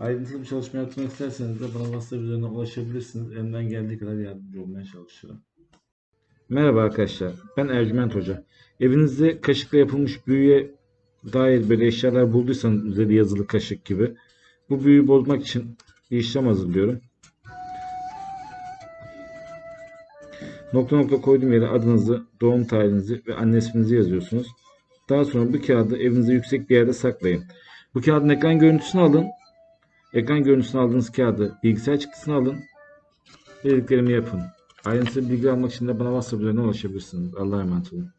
Ayrıntılı bir çalışma yapmak isterseniz de bana WhatsApp üzerinden ulaşabilirsiniz. Elimden geldiği kadar yardımcı olmaya çalışırım. Merhaba arkadaşlar. Ben Ercüment Hoca. Evinizde kaşıkla yapılmış büyüye dair böyle eşyalar bulduysanız üzeri yazılı kaşık gibi bu büyüyü bozmak için bir işlem hazırlıyorum. Nokta nokta koyduğum yere adınızı, doğum tarihinizi ve anne isminizi yazıyorsunuz. Daha sonra bu kağıdı evinizde yüksek bir yerde saklayın. Bu kağıdın ekran görüntüsünü alın. Ekran görüntüsünü aldığınız kağıdı bilgisayar çıktısını alın. Dediklerimi yapın. Ayrıntılı bilgi almak için de bana WhatsApp üzerinden ulaşabilirsiniz. Allah'a emanet olun.